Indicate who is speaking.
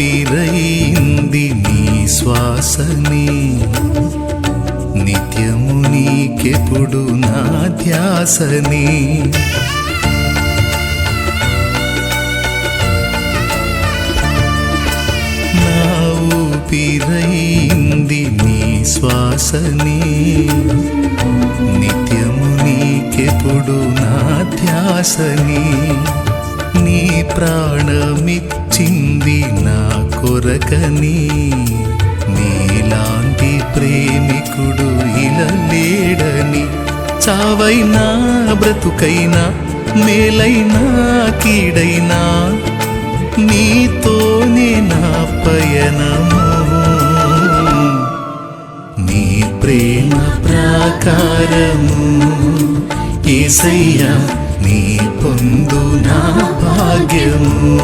Speaker 1: ఊపిరైంది నీ శ్వాసని నిత్యము నీకెప్పుడు నా ధ్యాసని నా ఊపిరైంది నీ శ్వాసని నిత్యము నీకెప్పుడు నా ధ్యాసని నీ ప్రాణమిచ్చింది కొరకని నీలాంటి ప్రేమికుడు ఇలా లేడని చావైనా బ్రతుకైనా మేలైనా కీడైనా నీతోనే నా పయనము. నీ ప్రేమ ప్రాకారము ఏసయ్యా నీ పొందు నా భాగ్యము.